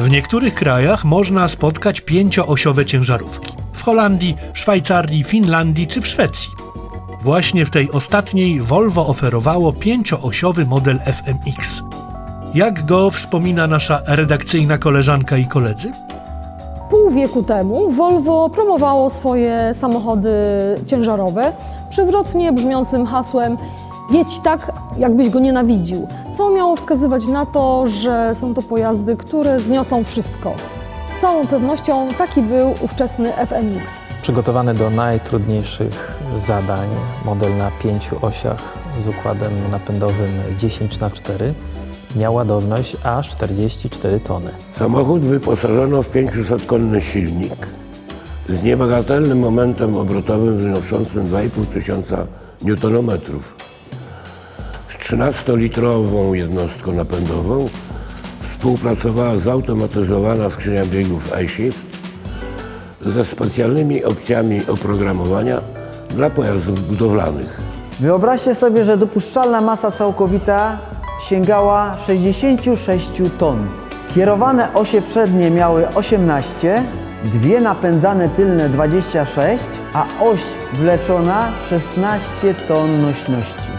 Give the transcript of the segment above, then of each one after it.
W niektórych krajach można spotkać pięcioosiowe ciężarówki. W Holandii, Szwajcarii, Finlandii czy w Szwecji. Właśnie w tej ostatniej Volvo oferowało pięcioosiowy model FMX. Jak go wspomina nasza redakcyjna koleżanka i koledzy? Pół wieku temu Volvo promowało swoje samochody ciężarowe przewrotnie brzmiącym hasłem jedź tak, jakbyś go nienawidził, co miało wskazywać na to, że są to pojazdy, które zniosą wszystko. Z całą pewnością taki był ówczesny FMX. Przygotowany do najtrudniejszych zadań, model na pięciu osiach z układem napędowym 10 na 4 miał ładowność aż 44 tony. Samochód wyposażono w 500-konny silnik z niebagatelnym momentem obrotowym wynoszącym 2,5 tysiąca newtonometrów. Z 13-litrową jednostką napędową współpracowała zautomatyzowana skrzynia biegów iShift ze specjalnymi opcjami oprogramowania dla pojazdów budowlanych. Wyobraźcie sobie, że dopuszczalna masa całkowita sięgała 66 ton. Kierowane osie przednie miały 18, dwie napędzane tylne 26, a oś wleczona 16 ton nośności.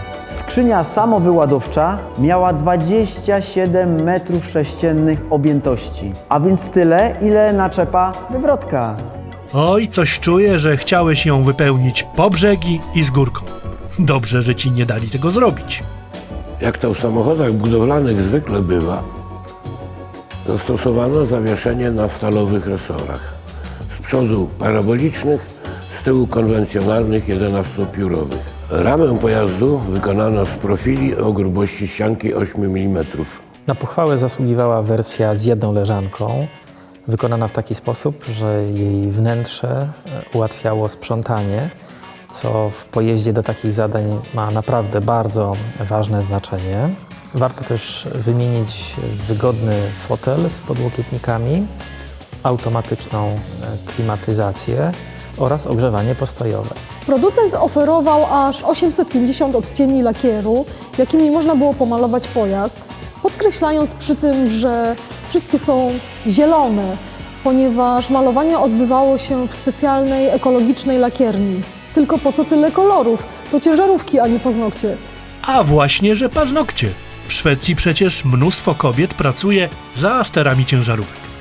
Skrzynia samowyładowcza miała 27 metrów sześciennych objętości, a więc tyle, ile naczepa wywrotka. Oj, coś czuję, że chciałeś ją wypełnić po brzegi i z górką. Dobrze, że ci nie dali tego zrobić. Jak to w samochodach budowlanych zwykle bywa, zastosowano zawieszenie na stalowych resorach. Z przodu parabolicznych, z tyłu konwencjonalnych 11-piórowych. Ramę pojazdu wykonano z profili o grubości ścianki 8 mm. Na pochwałę zasługiwała wersja z jedną leżanką, wykonana w taki sposób, że jej wnętrze e, ułatwiało sprzątanie, co w pojeździe do takich zadań ma naprawdę bardzo ważne znaczenie. Warto też wymienić wygodny fotel z podłokietnikami, automatyczną e, klimatyzację oraz ogrzewanie postojowe. Producent oferował aż 850 odcieni lakieru, jakimi można było pomalować pojazd, podkreślając przy tym, że wszystkie są zielone, ponieważ malowanie odbywało się w specjalnej ekologicznej lakierni. Tylko po co tyle kolorów? To ciężarówki, a nie paznokcie. A właśnie, że paznokcie. W Szwecji przecież mnóstwo kobiet pracuje za sterami ciężarówek.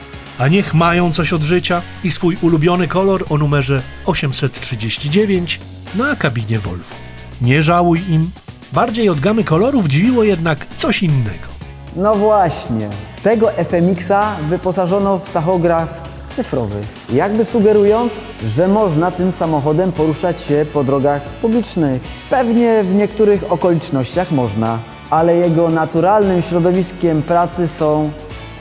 A niech mają coś od życia i swój ulubiony kolor o numerze 839 na kabinie Volvo. Nie żałuj im. Bardziej od gamy kolorów dziwiło jednak coś innego. No właśnie, tego FMX-a wyposażono w tachograf cyfrowy, jakby sugerując, że można tym samochodem poruszać się po drogach publicznych. Pewnie w niektórych okolicznościach można, ale jego naturalnym środowiskiem pracy są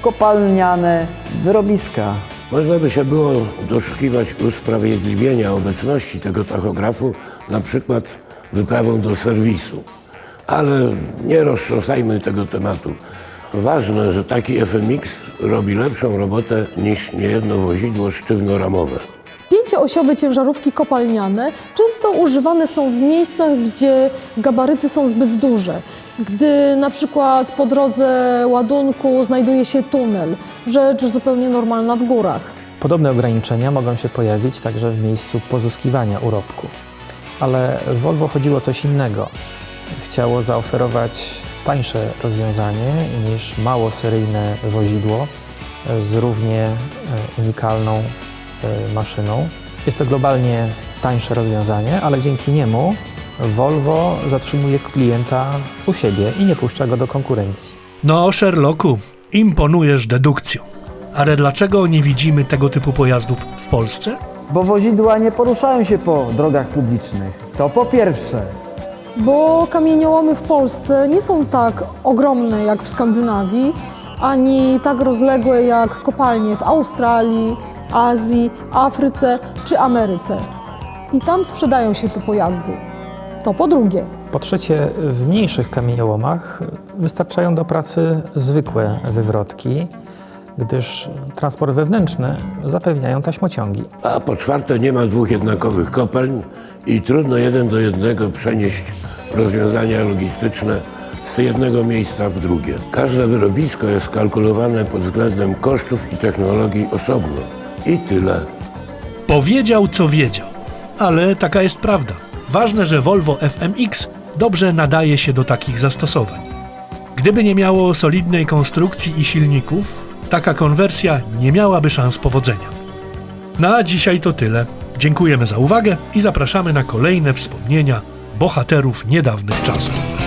kopalniane wyrobiska. Można by się było doszukiwać usprawiedliwienia obecności tego tachografu, na przykład wyprawą do serwisu. Ale nie roztrząsajmy tego tematu. Ważne, że taki FMX robi lepszą robotę niż niejedno wozidło sztywnoramowe. Pięcioosiowe ciężarówki kopalniane często używane są w miejscach, gdzie gabaryty są zbyt duże. Gdy na przykład po drodze ładunku znajduje się tunel, rzecz zupełnie normalna w górach. Podobne ograniczenia mogą się pojawić także w miejscu pozyskiwania urobku. Ale Volvo chodziło o coś innego. Chciało zaoferować tańsze rozwiązanie niż mało seryjne wozidło z równie e, unikalną e, maszyną. Jest to globalnie tańsze rozwiązanie, ale dzięki niemu Volvo zatrzymuje klienta u siebie i nie puszcza go do konkurencji. No, Sherlocku, imponujesz dedukcją. Ale dlaczego nie widzimy tego typu pojazdów w Polsce? Bo wozidła nie poruszają się po drogach publicznych. To po pierwsze. Bo kamieniołomy w Polsce nie są tak ogromne jak w Skandynawii, ani tak rozległe jak kopalnie w Australii, Azji, Afryce czy Ameryce. I tam sprzedają się te pojazdy. To po drugie. Po trzecie, w mniejszych kamieniołomach wystarczają do pracy zwykłe wywrotki, gdyż transport wewnętrzny zapewniają taśmociągi. A po czwarte, nie ma dwóch jednakowych kopalń i trudno jeden do jednego przenieść rozwiązania logistyczne z jednego miejsca w drugie. Każde wyrobisko jest kalkulowane pod względem kosztów i technologii osobno. I tyle. Powiedział, co wiedział. Ale taka jest prawda. Ważne, że Volvo FMX dobrze nadaje się do takich zastosowań. Gdyby nie miało solidnej konstrukcji i silników, taka konwersja nie miałaby szans powodzenia. Na dzisiaj to tyle. Dziękujemy za uwagę i zapraszamy na kolejne wspomnienia bohaterów niedawnych czasów.